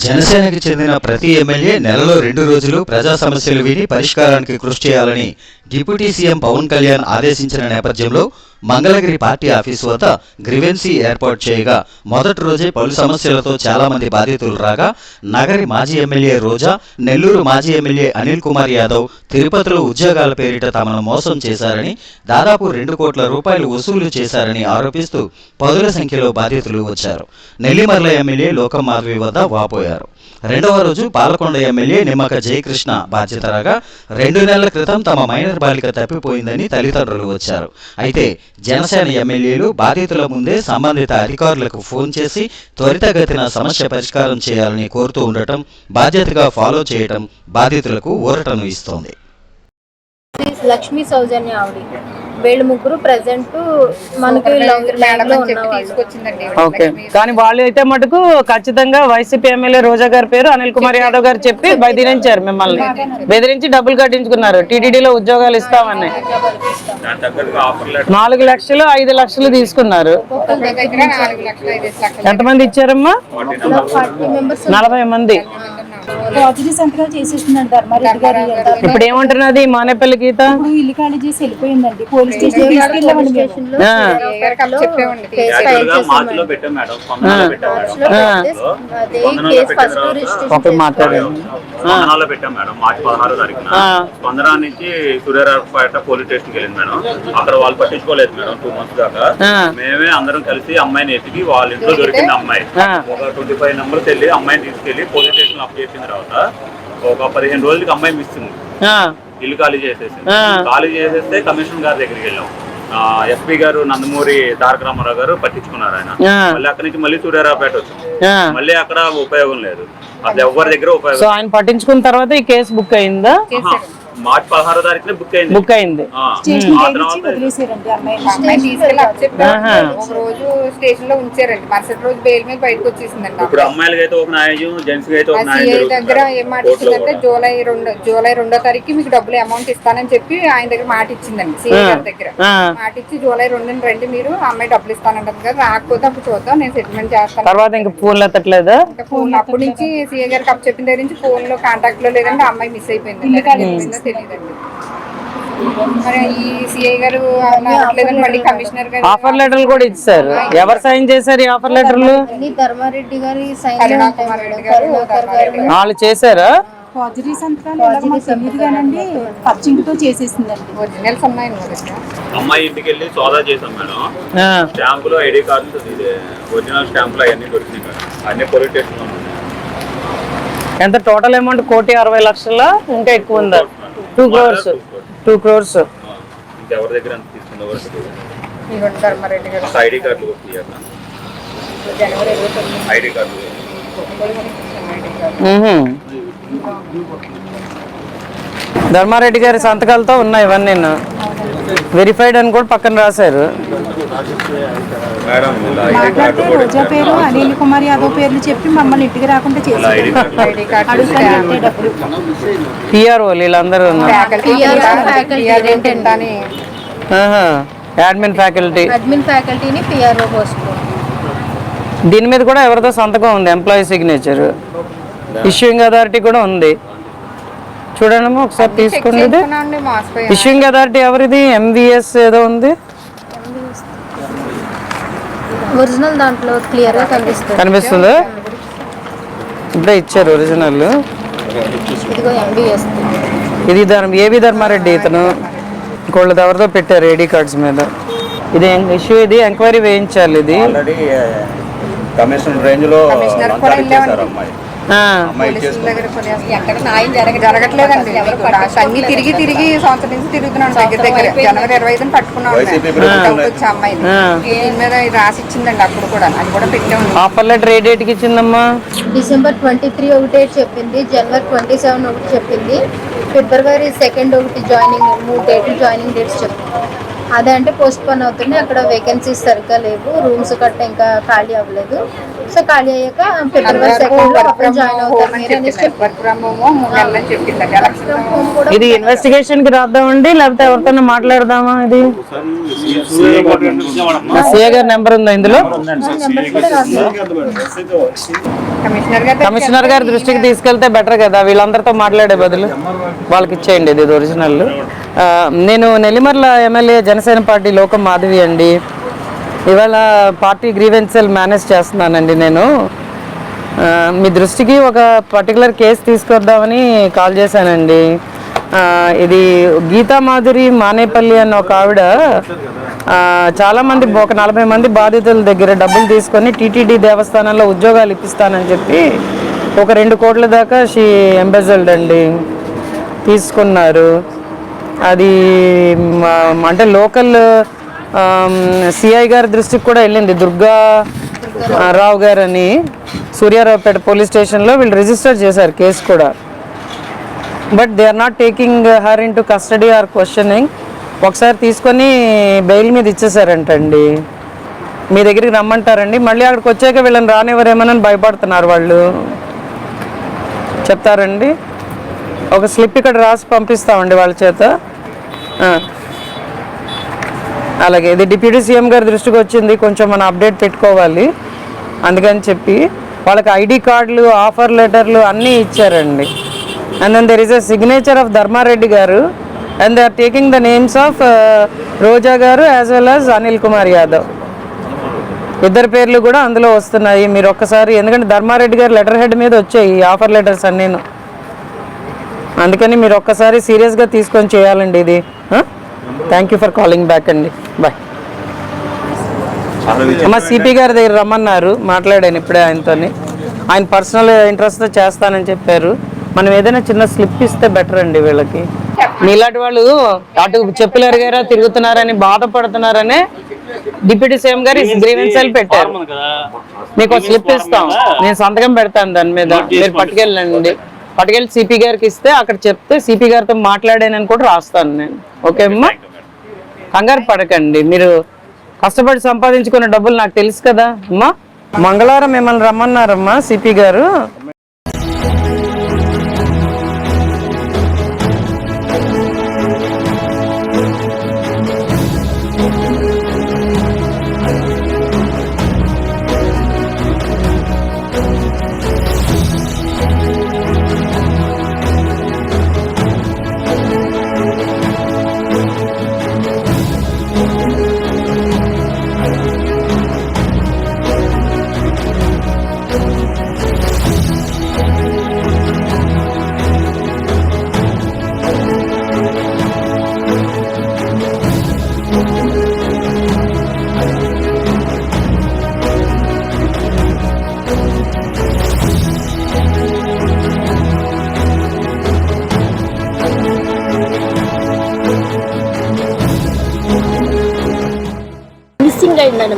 జనసేనకి చెందిన ప్రతి ఎమ్మెల్యే నెలలో రెండు రోజులు ప్రజా సమస్యలు విని పరిష్కారానికి కృషి చేయాలని డిప్యూటీ సీఎం పవన్ కళ్యాణ్ ఆదేశించిన నేపథ్యంలో మంగళగిరి పార్టీ ఆఫీసు వద్ద గ్రివెన్సీ ఏర్పాటు చేయగా మొదటి రోజే పలు సమస్యలతో చాలా మంది బాధితులు రాగా నగరి మాజీ ఎమ్మెల్యే రోజా నెల్లూరు మాజీ ఎమ్మెల్యే అనిల్ కుమార్ యాదవ్ తిరుపతిలో ఉద్యోగాల పేరిట తమను మోసం చేశారని దాదాపు రెండు కోట్ల రూపాయలు వసూలు చేశారని ఆరోపిస్తూ పదుల సంఖ్యలో బాధితులు వచ్చారు. నెల్లిమర్ల ఎమ్మెల్యే లోకమాధవి వద్ద వాపోయారు. రెండవ రోజు పాలకొండ ఎమ్మెల్యే నిమ్మక జయకృష్ణ బాధ్యత రాగా రెండు నెలల క్రితం తమ మైనర్ బాలిక తప్పిపోయిందని తల్లిదండ్రులు వచ్చారు. అయితే జనసేన ఎమ్మెల్యేలు బాధితుల ముందే సంబంధిత అధికారులకు ఫోన్ చేసి త్వరితగతిన సమస్య పరిష్కారం చేయాలని కోరుతూ ఉండటం బాధ్యతగా ఫాలో చేయటం బాధితులకు ఊరటను ఇస్తోంది. లక్ష్మీ సౌజన్య ఆవిడ. వీళ్ళు ముగ్గురు ప్రజెంట్ మనకి లాంగ్ లైన్లో ఉన్నవాళ్ళు. తీసుకొచ్చిందండి ఓకే. కానీ వాళ్ళు అయితే మటుకు ఖచ్చితంగా వైసీపీ ఎమ్మెల్యే రోజా గారి పేరు అనిల్ కుమార్ యాదవ్ గారు చెప్పి బెదిరించారు మిమ్మల్ని. బెదిరించి డబ్బులు కట్టించుకున్నారు. టీటీడీలో ఉద్యోగాలు ఇస్తామని. నాలుగు లక్షలు ఐదు లక్షలు తీసుకున్నారు. ఎంతమంది ఇచ్చారమ్మా? నలభై మంది. రాజుజీ సంతకాలు చేసేస్తున్నాడు ధర్మారెడ్డి గారు అంతా. ఇప్పుడు ఏమంటున్నది మానేపల్లి గీత? ఇప్పుడు ఇల్లు ఖాళీ చేసి వెళ్ళిపోయిందండి. పోలీస్ స్టేషన్ తీసుకెళ్ళామండి మేము. ఆ. పెట్టాం మేడం. ఓకే మాట్లాడండి స్పందనలో పెట్టాం. మార్చి పదహారో తారీఖున. ఆ. స్పందన నుంచి సూర్యారావుపేట పోలీస్ స్టేషన్కి వెళ్ళింది మేడం. అక్కడ వాళ్ళు పట్టించుకోలేదు మేడం టూ మంత్స్ దాకా. ఆ. మేమే అందరం కలిసి అమ్మాయిని ఎతికి వాళ్ళ ఇంట్లో దొరికింది అమ్మాయి. ఆ. ఒక ట్వంటీ ఫైవ్ నెంబర్స్ వెళ్ళి అమ్మాయిని తీసుకెళ్ళి పోలీస్ స్టేషన్ అప్ చేసిన తర్వాత ఒక పదిహేను రోజులకి అమ్మాయి మిస్ ఉంది ఆ, ఇల్లు ఖాళీ చేసేసి ఆ. ఖాళీ చేసేస్తే కమిషనర్ గారి దగ్గరికి వెళ్ళాం ఎస్పీ గారు నందమూరి తారక రామారావు గారు పట్టించుకున్నారు ఆయన. మళ్ళీ అక్కడి నుంచి మళ్ళీ సూర్యారావుపేట వచ్చింది ఆ. మళ్ళీ అక్కడ ఉపయోగం లేదు అది ఎవరి దగ్గర సో ఉపయోగం ఆయన పట్టించుకున్న తర్వాత ఈ కేసు బుక్ అయిందా. మార్చి పదహారో తారీఖున బుక్ అయింది. బుక్ అయింది. రోజు స్టేషన్లో ఉంచారండి. మరుసటి రోజు బెయిల్ మీద బయటకు వచ్చేసిందండి ఇప్పుడు అమ్మాయిలకి అయితే ఒక న్యాయం జెంట్స్కి అయితే ఒక న్యాయం దగ్గర ఏం మాట ఇచ్చిందంటే. జూలై రెండు జూలై రెండో తారీఖు మీకు డబ్బులు అమౌంట్ ఇస్తానని చెప్పి ఆయన దగ్గర మాట ఇచ్చిందండి సిఐ ఆ. గారి దగ్గర. ఆ. మాట ఇచ్చి జూలై రెండుని రండి మీరు అమ్మాయి డబ్బులు ఇస్తానంటుంది కదా రాకపోతే అప్పుడు చూద్దాం నేను సెటిల్మెంట్ చేస్తాను. తర్వాత ఇంకా ఫోన్లు ఎత్తట్లేదా? ఇంకా ఫోన్ అప్పటి నుంచి సీఏ గారికి అప్ చెప్పిన దగ్గర నుంచి ఫోన్లో కాంటాక్ట్లో లేదంటే ఆ అమ్మాయి మిస్ అయిపోయింది తెలియదండి. మరి ఈ సిఐ గారు అవ్వట్లేదని మళ్ళీ కమిషనర్ గారు ఆఫర్ లెటర్లు కూడా ఇచ్చారు. ఎవరు సైన్ చేశారు ఈ ఆఫర్ లెటర్లు ధర్మారెడ్డి గారి వాళ్ళు చేశారా? సంతకాలు చేసేసిందండి. ఒరిజినల్స్ అమ్మాయి ఇంటికి వెళ్ళి సోదా చేసాం మేడం. ఆ, స్టాంపులు ఐడి ఒరిజినల్ స్టాంపులు అవన్నీ దొరికినాయి మేడం. అన్ని ఉన్నాయి. ఎంత? టోటల్ అమౌంట్ కోటి అరవై లక్షల? ఇంకా ఎక్కువ ఉందా? Two crores two crores. ఇంకెవరి దగ్గర అంత మాకు ఐడి కార్డులు ఐడి కార్డులు. ధర్మారెడ్డి గారి సంతకాలతో ఉన్నాయి ఇవన్నీ. వెరిఫైడ్ అని కూడా పక్కన రాశారు. రోజా పేరు అనిల్ కుమార్ యాదవ్ పేర్లు చెప్పి మమ్మల్ని ఇంటికి రాకుండా డబ్బులు పిఆర్ఓ వీళ్ళందరూ. అడ్మిన్ ఫ్యాకల్టీ అడ్మిన్ ఫ్యాకల్టీని పిఆర్ఓ పోస్ట్ దీని మీద కూడా ఎవరితో సంతకం ఉంది ఎంప్లాయీ సిగ్నేచర్ ఇష్యూయింగ్ అథారిటీ కూడా ఉంది. చూడండి ఒకసారి మాసిపోయి ఇష్యూయింగ్ అథారిటీ ఎవరిది? ఎంవిఎస్ ఏదో ఉంది. ఒరిజినల్ దాంట్లో క్లియర్గా కనిపిస్తుంది. కనిపిస్తుందా? ఇప్పుడే ఇచ్చారు ఒరిజినల్. ఇదిగో ఎంబీఎస్ ఇది ధర్మ ఏవి ధర్మారెడ్డి ఇతను? ఇంకోళ్ళది ఎవరితో పెట్టారు ఐడి కార్డ్స్ మీద. ఇది ఇష్యూ ఇది ఎంక్వైరీ వేయించాలి ఇది? ఆల్రెడీ కమిషన్ రేంజ్లో. అమ్మాయి జరగట్లేదండి అన్ని తిరిగి తిరిగి సంవత్సరం నుంచి తిరుగుతున్నాం దగ్గర దగ్గర. జనవరి ఇరవై ఐదుని పట్టుకున్నాం వైసీపీ మేము. ప్రభుత్వం డౌట్ వచ్చి అమ్మాయిని. దీని మీద రాసి ఇచ్చిందండి అప్పుడు కూడా. అది కూడా పెట్టాము. ఆఫర్ లెటర్ ఏ డేట్కి ఇచ్చిందమ్మా? డిసెంబర్ ట్వంటీ త్రీ ఒకటి డేట్ చెప్పింది. జనవరి ట్వంటీ సెవెన్ ఒకటి చెప్పింది. ఫిబ్రవరి సెకండ్ ఒకటి జాయినింగ్ మూడు డేట్లు జాయినింగ్ డేట్స్ చెప్పింది. అదే అంటే పోస్ట్ పోన్ అవుతుంది అక్కడ వేకెన్సీస్ సరిగ్గా లేవు. రూమ్స్ కట్ట ఇంకా ఖాళీ అవ్వలేదు. సో ఖాళీ అయ్యాక ఫిబ్రవరి సెకండ్ జాయిన్ ఇది ఇన్వెస్టిగేషన్కి రాద్దామండి లేకపోతే ఎవరితోనే మాట్లాడదామా ఇది? సీఏ గారి నెంబర్ ఉందా ఇందులో? కమిషనర్ గారు కమిషనర్ గారి దృష్టికి తీసుకెళ్తే బెటర్ కదా. వీళ్ళందరితో మాట్లాడే బదులు వాళ్ళకి ఇచ్చేయండి ఇది ఒరిజినల్ నేను నెల్లిమర్ల ఎమ్మెల్యే జనసేన పార్టీ లోకం మాధవి అండి. ఇవాళ పార్టీ గ్రీవెన్సెల్ మేనేజ్ చేస్తున్నానండి నేను. మీ దృష్టికి ఒక పర్టికులర్ కేసు తీసుకొద్దామని కాల్ చేశానండి. ఇది గీతా మాధురి మానేపల్లి అన్న ఒక ఆవిడ చాలామంది ఒక నలభై మంది బాధితుల దగ్గర డబ్బులు తీసుకొని టీటీడీ దేవస్థానంలో ఉద్యోగాలు ఇప్పిస్తానని చెప్పి ఒక రెండు కోట్ల దాకా షీ ఎంబెజల్డ్ అండి. తీసుకున్నారు. అది అంటే లోకల్ సిఐ గారి దృష్టికి కూడా వెళ్ళింది. దుర్గా రావు గారు అని సూర్యారావుపేట పోలీస్ స్టేషన్లో వీళ్ళు రిజిస్టర్ చేశారు కేసు కూడా. But they are not taking her into custody or questioning ఒకసారి తీసుకొని బెయిల్ మీద ఇచ్చేసారంటండి మీ దగ్గరికి రమ్మంటారండి. మళ్ళీ అక్కడికి వచ్చాక వీళ్ళని రానివ్వరేమోనని భయపడుతున్నారు వాళ్ళు. చెప్తారండి. ఒక స్లిప్ ఇక్కడ రాసి పంపిస్తామండి వాళ్ళ చేత. అలాగే ఇది డిప్యూటీ సీఎం గారి దృష్టికి వచ్చింది కొంచెం మనం అప్డేట్ పెట్టుకోవాలి. అందుకని చెప్పి వాళ్ళకి ఐడి కార్డులు ఆఫర్ లెటర్లు అన్నీ ఇచ్చారండి. And then there is a signature of Dharma Reddy గారు. And they are taking the names of Roja గారు as well as Anil Kumar Yadav. ఇద్దరు పేర్లు కూడా అందులో వస్తున్నాయి. మీరు ఒక్కసారి ఎందుకంటే ధర్మారెడ్డి గారు లెటర్ హెడ్ మీద వచ్చాయి ఈ ఆఫర్ లెటర్స్ అన్నీను. అందుకని మీరు ఒక్కసారి సీరియస్గా తీసుకొని చేయాలండి ఇది. Thank you for calling back అండి. బాయ్ అమ్మ సిపి గారి దగ్గర రమ్మన్నారు. మాట్లాడాను ఇప్పుడే ఆయనతోని. ఆయన పర్సనల్ ఇంట్రెస్ట్తో చేస్తానని చెప్పారు. మనం ఏదైనా చిన్న స్లిప్ ఇస్తే బెటర్ అండి వీళ్ళకి. మీలాంటి వాళ్ళు అటు చెప్పులు ఎరిగారా తిరుగుతున్నారని బాధపడుతున్నారనే డిప్యూటీ సీఎం గారు గ్రీవెన్సల్ పెట్టారు. మీకు స్లిప్ ఇస్తాం. నేను సంతకం పెడతాను దాని మీద. మీరు పట్టుకెళ్ళండి. పట్టుకెళ్ళి సిపి గారికి ఇస్తే అక్కడ చెప్తే సిపి గారితో మాట్లాడానని కూడా రాస్తాను నేను. ఓకే అమ్మా. కంగారు పడకండి. మీరు కష్టపడి సంపాదించుకున్న డబ్బులు నాకు తెలుసు కదా అమ్మా. మంగళవారం మిమ్మల్ని రమ్మన్నారమ్మా సిపి గారు.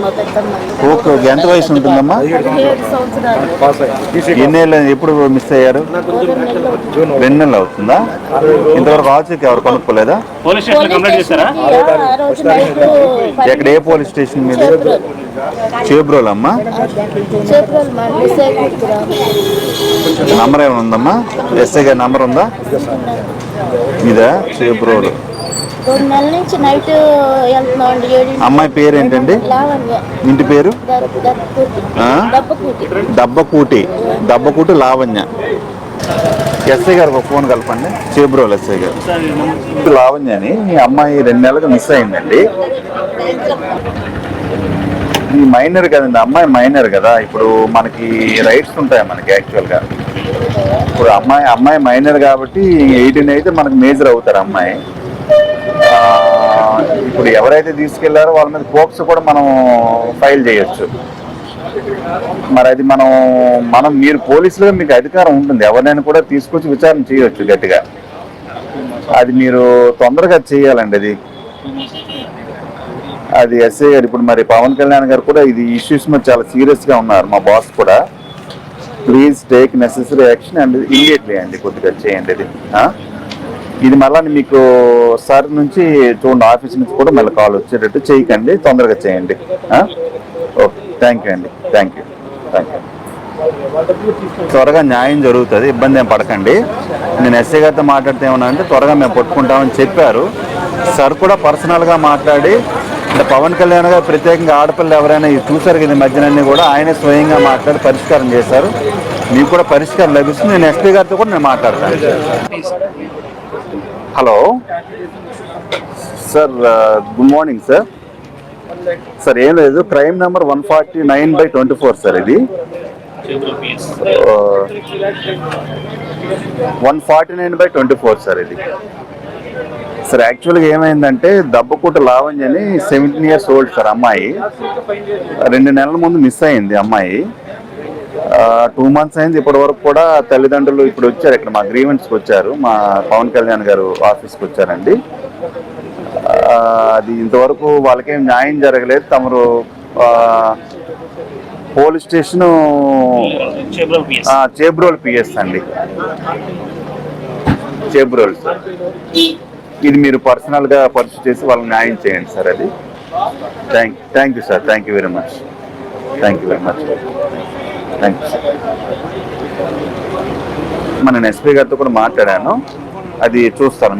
మా పెద్దమ్మ ఓకే ఓకే. ఎంత వయసు ఉంటుందమ్మా? పదిహేడు సంవత్సరాలు ఎన్నేళ్ళు ఎప్పుడు మిస్ అయ్యారు? రెండు నెలలు అవుతుందా? ఇంతవరకు ఆచూకీ ఎవరు కొనుక్కోలేదా? పోలీస్ స్టేషన్ కంప్లైంట్ చేశారా? ఆ రోజు నైట్ ఎక్కడ ఏ పోలీస్ స్టేషన్ మీద? చేబ్రోల్ అమ్మా మా మిస్ నంబర్ ఏమైనా ఉందమ్మా? ఎస్ఐ గారి నంబర్ ఉందా? ఇదా చేబ్రోల్. రెండు నెలల నుంచి నైట్ వెళ్తున్నాం అండి ఏడు అమ్మాయి పేరు ఏంటండి లావణ్య. ఇంటి పేరు? దబ్బకూటి. దబ్బకూటి లావణ్య. ఎస్ఐ గారికి ఒక ఫోన్ కలపండి. చేబ్రోల్ ఎస్ఐ గారు. లావణ్య అని మీ అమ్మాయి రెండు నెలలకు మిస్ అయిందండి. ఈ మైనర్ కదండి అమ్మాయి మైనర్ కదా. ఇప్పుడు మనకి రైట్స్ ఉంటాయి మనకి యాక్చువల్గా. ఇప్పుడు అమ్మాయి అమ్మాయి మైనర్ కాబట్టి ఎయిటీన్ అయితే మనకి మేజర్ అవుతారు అమ్మాయి. ఇప్పుడు ఎవరైతే తీసుకెళ్ళారో వాళ్ళ మీద కోప్స్ కూడా మనం ఫైల్ చేయొచ్చు. మరి అది మనం మనం మీరు పోలీసులుగా మీకు అధికారం ఉంటుంది. ఎవరినైనా కూడా తీసుకొచ్చి విచారణ చేయొచ్చు గట్టిగా. అది మీరు తొందరగా చేయాలండి అది. అది ఎస్ఐ గారు ఇప్పుడు మరి పవన్ కళ్యాణ్ గారు కూడా ఇది ఇష్యూస్ మీద చాలా సీరియస్గా ఉన్నారు మా బాస్ కూడా. Please take necessary action and immediately అండి కొద్దిగా చేయండి అది. ఇది మళ్ళీ మీకు సార్ నుంచి చూడండి ఆఫీస్ నుంచి కూడా మళ్ళీ కాల్ వచ్చేటట్టు చేయకండి తొందరగా చేయండి. ఓకే థ్యాంక్ యూ అండి థ్యాంక్ యూ థ్యాంక్ యూ త్వరగా న్యాయం జరుగుతుంది ఇబ్బంది ఏం పడకండి. నేను ఎస్ఏ గారితో మాట్లాడితే ఏమన్నా అంటే త్వరగా మేము పట్టుకుంటామని చెప్పారు. సార్ కూడా పర్సనల్గా మాట్లాడి అంటే పవన్ కళ్యాణ్ గారు ప్రత్యేకంగా ఆడపిల్లలు ఎవరైనా చూసారు కదా ఈ మధ్యనన్నీ కూడా ఆయనే స్వయంగా మాట్లాడి పరిష్కారం చేశారు. మీకు కూడా పరిష్కారం లభిస్తుంది. నేను ఎస్పీ గారితో కూడా నేను మాట్లాడతాను. Hello. Sir good morning sir. Sir ఏం లేదు crime number one forty nine by twenty four sir ఇది. One forty nine by twenty four sir ఇది. సార్ యాక్చువల్గా ఏమైందంటే దబ్బకుట లావణ్య అని సెవెంటీన్ ఇయర్స్ ఓల్డ్ సార్ అమ్మాయి. రెండు నెలల ముందు మిస్ అయింది అమ్మాయి. టూ మంత్స్ అయింది. ఇప్పటి వరకు కూడా తల్లిదండ్రులు ఇప్పుడు వచ్చారు. ఇక్కడ మా గ్రీవెంట్స్కి వచ్చారు. మా పవన్ కళ్యాణ్ గారు ఆఫీస్కి వచ్చారండి. అది ఇంతవరకు వాళ్ళకేం న్యాయం జరగలేదు. తమరు పోలీస్ స్టేషన్ చేబ్రోల్ పిఎస్ అండి. చేబ్రోల్ సార్. ఇది మీరు పర్సనల్గా పరిస్థితి చేసి వాళ్ళకి న్యాయం చేయండి సార్ అది. Thank thank you sir thank you very much thank you very much thank you sir మన ఎస్పీ గారితో కూడా మాట్లాడాను. అది చూస్తాను